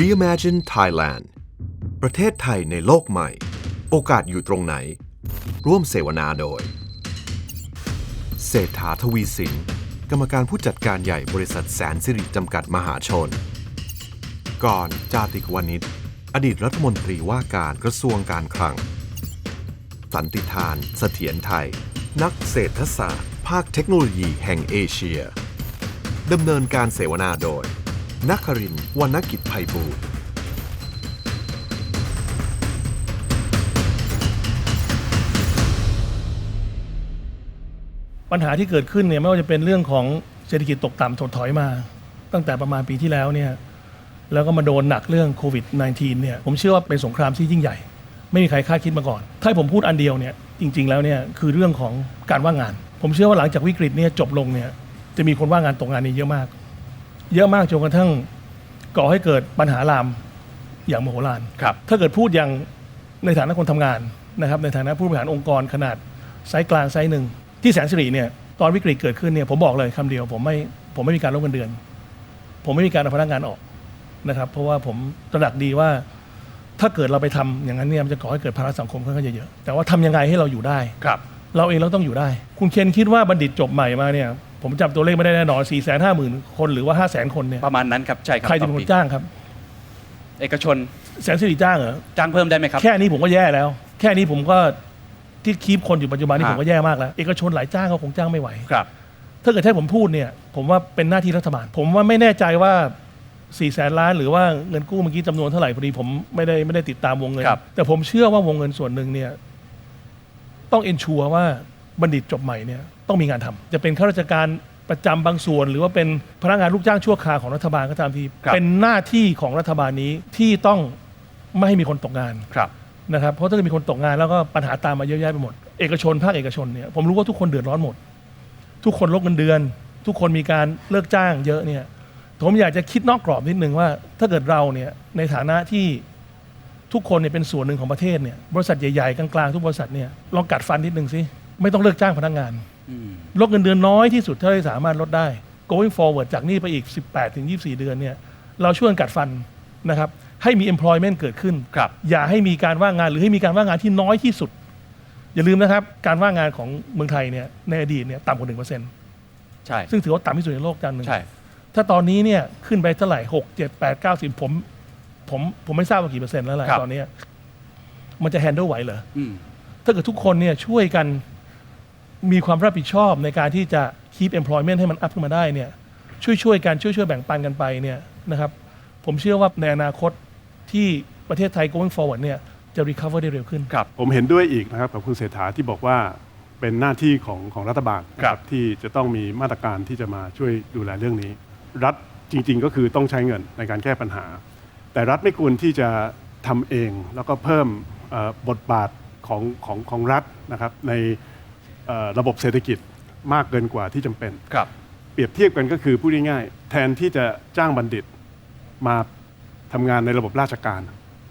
Reimagine Thailand ประเทศไทยในโลกใหม่ โอกาสอยู่ตรงไหน ร่วมเสวนาโดย เศรษฐาทวีสิน กรรมการผู้จัดการใหญ่บริษัทแสนสิริจำกัดมหาชน ก่อนจาติกวานิชอดีตรัฐมนตรีว่าการกระทรวงการคลัง สันติทานเสถียรไทย นักเศรษฐศาสตร์ ภาคเทคโนโลยีแห่งเอเชียดำเนินการเสวนาโดย นักครินวรรณกิจไพบูลย์ปัญหาที่เกิดขึ้นเนี่ยไม่ว่าจะเป็นเรื่องของเศรษฐกิจตกต่ำถดถอยมา ตั้งแต่ประมาณปีที่แล้วเนี่ยแล้วก็มาโดนหนักเรื่องโควิด -19 เนี่ยผมเชื่อว่าเป็นสงครามที่ยิ่งใหญ่ ไม่มีใครคาดคิดมาก่อน ถ้าให้ผมพูดอันเดียวเนี่ยจริง ๆ แล้วเนี่ยคือเรื่องของการว่างงาน ผมเชื่อว่าหลังจากวิกฤตเนี่ยจบลงเนี่ยจะมีคนว่างงานตกงานนี่เยอะมาก เยอะมากจนกระทั่งก่อให้เกิดปัญหาลามอย่างมโหฬารครับถ้าเกิดพูดอย่างในฐานะคนทำงานนะครับในฐานะผู้บริหารองค์กรขนาดไซส์กลางไซส์หนึ่งที่แสนสิริเนี่ยตอนวิกฤตเกิดขึ้นเนี่ยผมบอกเลยคำเดียว ผมไม่ผมไม่มีการลดเงินเดือน ผมไม่มีการเอาพนักงานออกนะครับ เพราะว่าผมตระหนักดีว่าถ้าเกิดเราไปทำอย่างนั้นเนี่ยมันจะก่อให้เกิดภาระสังคมค่อนข้างจะเยอะแต่ว่าทำยังไงให้เราอยู่ได้ครับ เราเองเราต้องอยู่ได้ คุณเคนคิดว่าบัณฑิตจบใหม่มาเนี่ย ผมจำตัวเลขไม่ได้แน่นอน4 5 0 0 0 0คนหรือว่า 5 0 0 0 0 0คนเนี่ยประมาณนั้นครับใช่ครับใครจะต่เป็นอคปีนจ้างครับ เอกชนแสนสิริจ้างเหรอจ้างเพิ่มได้ไหมครับ แค่นี้ผมก็แย่แล้ว แค่นี้ผมก็ที่คีบคนอยู่ปัจจุบันนี้ฮะผมก็แย่มากแล้ว เอกชนหลายจ้างก็คงจ้างไม่ไหวครับ ถ้าเกิดให้ผมพูดเนี่ย ผมว่าเป็นหน้าที่รัฐบาล ผมว่าไม่แน่ใจว่า4ี่แสนล้านหรือว่าเงินกู้เมื่อกี้จำนวนเท่าไหร่พอดีผมไม่ได้ไม่ได้ติดตามวงเงินครับแต่ผมเชื่อว่าวงเงินส่วนหนึ่งเนี่ย ต้องเอนชัวว่า บัณฑิตจบใหม่เนี่ยต้องมีงานทำจะเป็นข้าราชการประจำบางส่วน หรือว่าเป็นพนักงานลูกจ้างชั่วคราวของรัฐบาลก็ตามทีครับเป็นหน้าที่ของรัฐบาลนี้ที่ต้องไม่ให้มีคนตกงานครับนะครับเพราะถ้าเกิดมีคนตกงานแล้วก็ปัญหาตามมาเยอะแยะไปหมด เอกชนภาคเอกชนเนี่ยผมรู้ว่าทุกคนเดือดร้อนหมด ทุกคนลดเงินเดือน ทุกคนมีการเลิกจ้างเยอะเนี่ยผมอยากจะคิดนอกกรอบนิดนึงว่า ถ้าเกิดเราเนี่ยในฐานะที่ทุกคนเนี่ยเป็นส่วนหนึ่งของประเทศเนี่ยบริษัทใหญ่ๆกลางๆทุกบริษัทเนี่ยลองกัดฟันนิดนึงสิ ไม่ต้องเลิกจ้างพนักงานอืมลดเงินเดือนน้อยที่สุดเท่าที่สามารถลดได้ going forward จากนี้ไปอีก 18ถึง24 เดือนเนี่ยเราช่วยกันกัดฟันนะครับให้มี employment เกิดขึ้นครับอย่าให้มีการว่างงานหรือให้มีการว่างงานที่น้อยที่สุด อย่าลืมนะครับ การว่างงานของเมืองไทยเนี่ยในอดีตเนี่ยต่ำกว่าหนึ่งเปอร์เซ็นต์ใช่ ซึ่งถือว่าต่ำที่สุดในโลกจานหนึ่งใช่ถ้าตอนนี้เนี่ยขึ้นไปเท่าไหร่หกเจ็ดแปดเก้าสิบผม ผมผมไม่ทราบว่ากี่เปอร์เซ็นต์แล้วแหละครับตอนเนี้ยมันจะแฮนด์ลไหวเหรออืมถ้าเกิดทุกคนเนี่ยช่วยกัน มีความรับผิดชอบในการที่จะ keep employment ให้มัน up ขึ้นมาได้เนี่ยช่วยช่วยๆกันช่วยช่วยๆแบ่งปันกันไปเนี่ยนะครับผมเชื่อว่าในอนาคตที่ประเทศไทย going forward เนี่ยจะ recover ได้เร็วขึ้น ครับผมเห็นด้วยอีกนะครับกับคุณเศรษฐาที่บอกว่าเป็นหน้าที่ของของรัฐบาลนะคครัรับบที่จะต้องมีมาตรการที่จะมาช่วยดูแลเรื่องนี้ รัฐจริงๆ ก็คือต้องใช้เงินในการแก้ปัญหา แต่รัฐไม่ควรที่จะทำเองแล้วก็เพิ่มเอ่อบทบาทของของของรัฐนะครับในเอ่อ ระบบเศรษฐกิจมากเกินกว่าที่จำเป็นครับ เปรียบเทียบกันก็คือพูดง่ายๆแทนที่จะจ้างบัณฑิตมาทำงานในระบบราชการ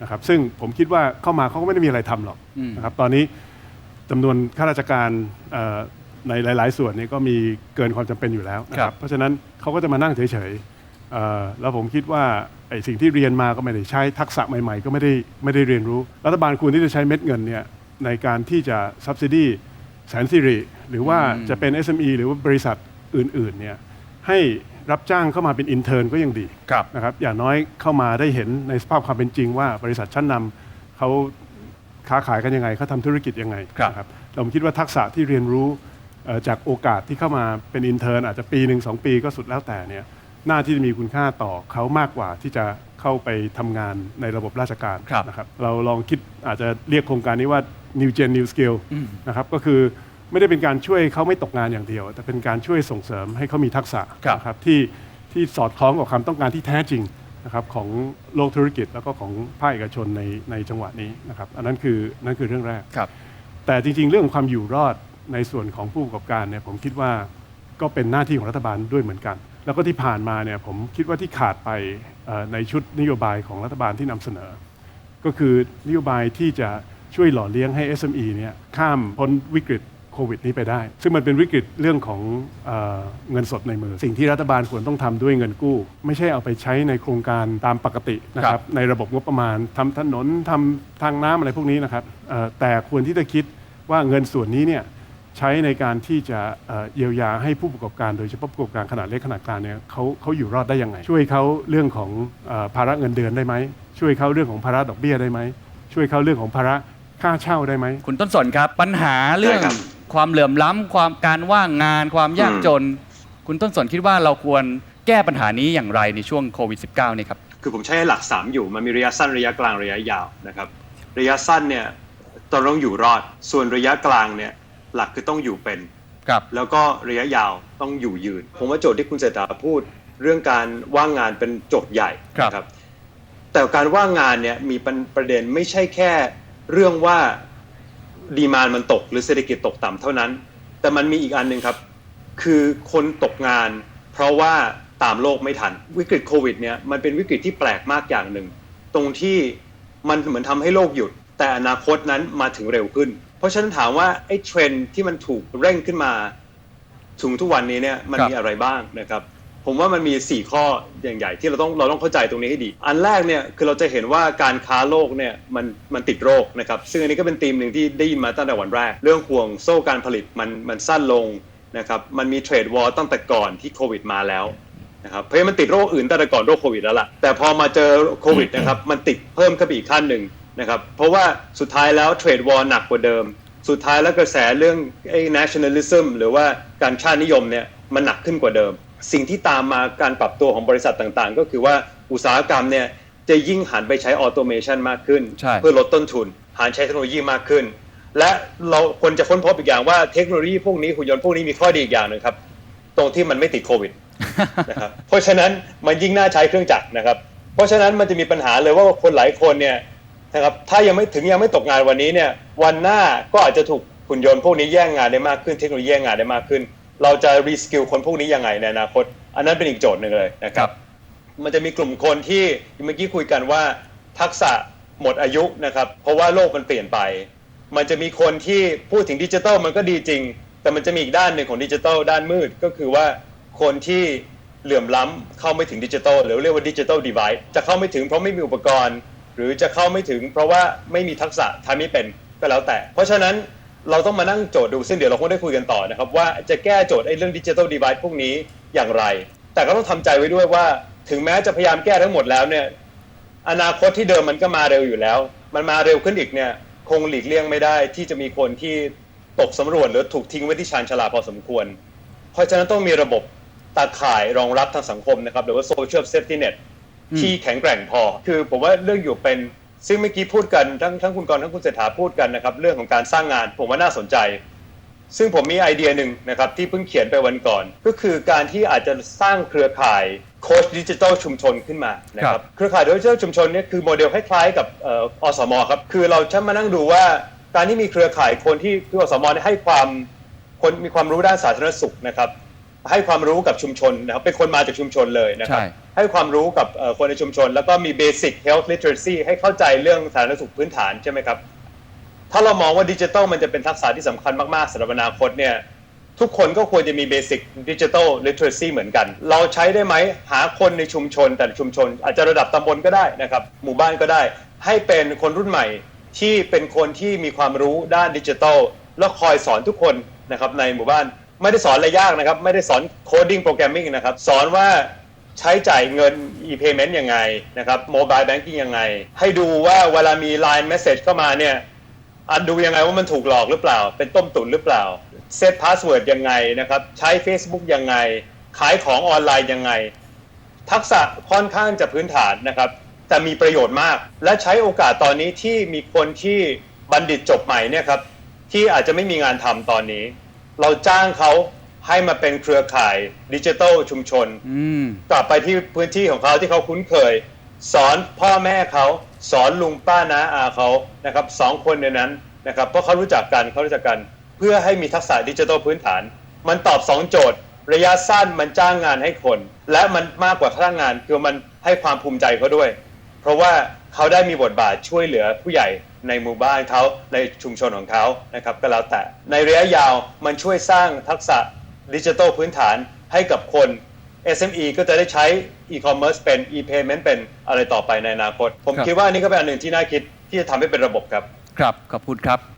นะครับ ซึ่งผมคิดว่าเข้ามาเขาก็ไม่ได้มีอะไรทำหรอกอืมนะครับ ตอนนี้จำนวนข้าราชการเอ่อในหลาย ๆ ส่วนนี้ก็มีเกินความจำเป็นอยู่แล้วนะคครัรับบเพราะฉะนั้นเขาก็จะมานั่งเฉยๆเอ่อแล้วผมคิดว่าไอ้สิ่งที่เรียนมาก็ไม่ได้ใช้ทักษะใหม่ ๆ ก็ไม่ได้ไม่ได้เรียนรู้ รัฐบาลควรที่จะใช้เม็ดเงินเนี่ยในการที่จะ subsidy แสนสิริ หรือว่าจะเป็น SME หรือว่าบริษัทอื่นๆเนี่ยให้รับจ้างเข้ามาเป็นอินเทอร์นก็ยังดีครับนะครับอย่างน้อยเข้ามาได้เห็นในสภาพความเป็นจริงว่าบริษัทชั้นนำเขาค้าขายกันยังไงเขาทำธุรกิจยังไงครับนะครับผมคิดว่าทักษะที่เรียนรู้เอ่อจากโอกาสที่เข้ามาเป็นอินเทอร์นอาจจะปีหนึ่งสองปีก็สุดแล้วแต่เนี่ยน่าที่จะมีคุณค่าต่อเขามากกว่าที่จะเข้าไปทำงานในระบบราชการครับนะครับเราลองคิดอาจจะเรียกโครงการนี้ว่า New Gen New Skill อืมนะครับก็คือไม่ได้เป็นการช่วยเขาไม่ตกงานอย่างเดียว แต่เป็นการช่วยส่งเสริมให้เขามีทักษะครับ นะครับที่ที่สอดคล้องกับความต้องการที่แท้จริงนะครับของโลกธุรกิจแล้วก็ของภาคเอกชนในในจังหวะนี้นะครับอันนั้นคือนั่นคือเรื่องแรก ครับ แต่จริง ๆ เรื่องความอยู่รอดในส่วนของผู้ประกอบการเนี่ยผมคิดว่าก็เป็นหน้าที่ของรัฐบาลด้วยเหมือนกัน แล้วก็ที่ผ่านมาเนี่ยผมคิดว่าที่ขาดไปเอ่อในชุดนโยบายของรัฐบาลที่นำเสนอ ก็คือนโยบายที่จะ ช่วยหล่อเลี้ยงให้ SME เนี่ยข้ามพ้นวิกฤตโควิดนี้ไปได้ ซึ่งมันเป็นวิกฤตเรื่องของเออเงินสดในมือ สิ่งที่รัฐบาลควรต้องทำด้วยเงินกู้ ไม่ใช่เอาไปใช้ในโครงการตามปกตินะคครัรับบในระบบงบประมาณทำถนนทำทางน้ำอะไรพวกนี้นะครับเอ่อแต่ควรที่จะคิดว่าเงินส่วนนี้เนี่ยใช้ในการที่จะเอ่อเยียวยาให้ผู้ประกอบการโดยเฉพาะผู้ประกอบการขนาดเล็กขนาดกลางเนี่ยเขาเขาอยู่รอดได้ยังไง ช่วยเขาเรื่องของเออภาระเงินเดือนได้ไหมช่วยเขาเรื่องของภาระดอกเบี้ยได้ไหมช่วยเขาเรื่องของภาระ ค่าเช่าได้ไหม คุณต้นสนครับ ปัญหาเรื่องได้ครับความเหลื่อมล้ำความการว่างงานความยากอืม จน คุณต้นสนคิดว่าเราควรแก้ปัญหานี้อย่างไรในช่วงโควิด -19 นี่ครับ คือผมใช้หลัก 3 อยู่ มันมีระยะสั้นระยะกลางระยะยาวนะครับ ระยะสั้นเนี่ยตอนต้องอยู่รอด ส่วนระยะกลางเนี่ยหลักคือต้องอยู่เป็น ครับ แล้วก็ระยะยาวต้องอยู่ยืน ผมว่าโจทย์ที่คุณเศรษฐาพูด เรื่องการว่างงานเป็นโจทย์ใหญ่ครับ นะครับแต่การว่างงานเนี่ยมีประเด็นไม่ใช่แค่ เรื่องว่าดีมานมันตกหรือเศรษฐกิจตกต่ำเท่านั้น แต่มันมีอีกอันหนึ่งครับ คือคนตกงาน เพราะว่าตามโลกไม่ทัน วิกฤตโควิดเนี่ยมันเป็นวิกฤตที่แปลกมากอย่างหนึ่ง ตรงที่มันเหมือนทำให้โลกหยุด แต่อนาคตนั้นมาถึงเร็วขึ้น เพราะฉะนั้นถามว่าไอ้เทรนที่มันถูกเร่งขึ้นมาถึงทุกวันนี้เนี่ยมันมีอะไรบ้างนะครับ ผมว่ามันมี 4 ข้ออย่างใหญ่ที่เราต้องเราต้องเข้าใจตรงนี้ให้ดี อันแรกเนี่ยคือเราจะเห็นว่าการค้าโลกเนี่ยมันมันติดโรคนะครับซึ่งอันนี้ก็เป็นธีมหนึ่งที่ได้ยินมาตั้งแต่วันแรก เรื่องห่วงโซ่การผลิตมันมันสั้นลงนะครับมันมีเทรดวอร์ตั้งแต่ก่อนที่โควิดมาแล้วนะครับเพราะมันติดโรคอื่นตั้งแต่ก่อนโรคโควิดแล้วล่ะแต่พอมาเจอโควิดนะครับมันติดเพิ่มขึ้นอีกขั้นหนึ่งนะครับเพราะว่าสุดท้ายแล้วเทรดวอร์หนักกว่าเดิม สุดท้ายแล้วกระแสเรื่องไอ้ nationalism หรือว่าการชาตินิยมเนี่ยมันหนักขึ้นกว่าเดิม สิ่งที่ตามมาการปรับตัวของบริษัทต่างๆ ก็คือว่าอุตสาหกรรมเนี่ยจะยิ่งหันไปใช้ออโตเมชันมากขึ้นใช่เพื่อลดต้นทุน หันใช้เทคโนโลยีมากขึ้น และเราควรจะค้นพบอีกอย่างว่าเทคโนโลยีพวกนี้หุ่นยนต์พวกนี้มีข้อดีอีกอย่างหนึ่งครับ ตรงที่มันไม่ติดโควิดนะครับเพราะฉะนั้นมันยิ่งน่าใช้เครื่องจักรนะครับ เพราะฉะนั้นมันจะมีปัญหาเลยว่าคนหลายคนเนี่ยนะครับถ้ายังไม่ถึงยังไม่ตกงานวันนี้เนี่ยวันหน้าก็อาจจะถูกหุ่นยนต์พวกนี้แย่งงานได้มากขึ้น เทคโนโลยีแย่งงานได้มากขึ้น เราจะรีสกิลคนพวกนี้ยังไงในอนาคต อันนั้นเป็นอีกโจทย์หนึ่งเลยนะครับ มันจะมีกลุ่มคนที่เมื่อกี้คุยกันว่าทักษะหมดอายุนะครับ เพราะว่าโลกมันเปลี่ยนไป มันจะมีคนที่พูดถึงดิจิทัลมันก็ดีจริง แต่มันจะมีอีกด้านหนึ่งของดิจิทัลด้านมืดก็คือว่าคนที่เหลื่อมล้ำเข้าไม่ถึงดิจิทัลหรือเรียกว่าดิจิทัลดีไวซ์จะเข้าไม่ถึงเพราะไม่มีอุปกรณ์ หรือจะเข้าไม่ถึง เพราะว่าไม่มีทักษะทำไม่เป็นก็แล้วแต่ เพราะฉะนั้น เราต้องมานั่งโจทย์ดูซึ่งเดี๋ยวเราคงได้คุยกันต่อนะครับ ว่าจะแก้โจทย์ไอ้เรื่องดิจิทัลดีไวซ์พวกนี้อย่างไร แต่ก็ต้องทำใจไว้ด้วยว่า ถึงแม้จะพยายามแก้ทั้งหมดแล้วเนี่ย อนาคตที่เดิมมันก็มาเร็วอยู่แล้ว มันมาเร็วขึ้นอีกเนี่ยคงหลีกเลี่ยงไม่ได้ ที่จะมีคนที่ตกสำรวจหรือถูกทิ้งไว้ที่ชานชาลาพอสมควร เพราะฉะนั้นต้องมีระบบตาข่ายรองรับทางสังคมนะครับหรือว่า social safety net อืมที่แข็งแกร่งพอ คือผมว่าเรื่องอยู่เป็น ซึ่งเมื่อกี้พูดกันทั้งทั้งคุณกรณ์ทั้งคุณเศรษฐาพูดกันนะครับ เรื่องของการสร้างงานผมว่าน่าสนใจ ซึ่งผมมีไอเดียหนึ่งนะครับ ที่เพิ่งเขียนไปวันก่อน ก็คือการที่อาจจะสร้างเครือข่ายโค้ชดิจิทัลชุมชนขึ้นมานะคครัรับบเครือข่ายดิจิทัลชุมชนเนี่ยคือโมเดลคล้ายๆกับเอ่ออสมครับคือเราจะมานั่งดูว่าการที่มีเครือข่ายคนที่คืออสมเนี่ยให้ความคนมีความรู้ด้านสาธารณสุขนะครับให้ความรู้กับชุมชนนะครับเป็นคนมาจากชุมชนเลยนะครับ ให้ความรู้กับคนในชุมชน แล้วก็มี basic health literacy ให้เข้าใจเรื่องสาธารณสุขพื้นฐานใช่ไหมครับ ถ้าเรามองว่าดิจิทัลมันจะเป็นทักษะที่สำคัญมาก ๆสำหรับอนาคตเนี่ยทุกคนก็ควรจะมีเบสิ c ดิจิทัลลิ t e r a c y เหมือนกัน เราใช้ได้ไหมหาคนในชุมชน แต่ชุมชน อาจจะระดับตำบลก็ได้นะครับหมู่บ้านก็ได้ ให้เป็นคนรุ่นใหม่ที่เป็นคนที่มีความรู้ด้านดิจิทัลแล้วคอยสอนทุกคนนะครับในหมู่บ้าน ไม่ได้สอนอะไรยากนะครับ ไม่ได้สอนโคดิ้งโปรแกรมมิ่งนะครับ สอนว่า ใช้จ่ายเงิน e-payment ยังไงนะครับ mobile banking ยังไง ให้ดูว่าเวลามี line message เข้ามาเนี่ยอันดูยังไงว่ามันถูกหลอกหรือเปล่า เป็นต้มตุ๋นหรือเปล่า เซตพาสเวิร์ดยังไงนะครับ ใช้ Facebook ยังไง ขายของออนไลน์ยังไง ทักษะค่อนข้างจะพื้นฐานนะครับ แต่มีประโยชน์มาก และใช้โอกาสตอนนี้ที่มีคนที่บัณฑิตจบใหม่เนี่ยครับที่อาจจะไม่มีงานทำตอนนี้ เราจ้างเขา ให้มาเป็นเครือข่ายดิจิทัลชุมชนอืมกลับไปที่พื้นที่ของเขาที่เขาคุ้นเคย สอนพ่อแม่เขาสอนลุงป้าน้าอาเขานะครับสองคนในนั้นนะครับเพราะเขารู้จักกันเขารู้จักกัน เพื่อให้มีทักษะดิจิทัลพื้นฐาน มันตอบสองโจทย์ ระยะสั้นมันจ้างงานให้คน และมันมากกว่าจ้างงาน คือมันให้ความภูมิใจเขาด้วย เพราะว่าเขาได้มีบทบาทช่วยเหลือผู้ใหญ่ในหมู่บ้านเขาในชุมชนของเขานะครับก็แล้วแต่ในระยะยาวมันช่วยสร้างทักษะ ดิจิทัลพื้นฐานให้กับคน SME ก็จะได้ใช้ e-commerce เป็น e-payment เป็นอะไรต่อไปในอนาคต ผมครับคิดว่านี่ก็เป็นอันหนึ่งที่น่าคิดที่จะทำให้เป็นระบบครับ ครับ ขอบคุณครับ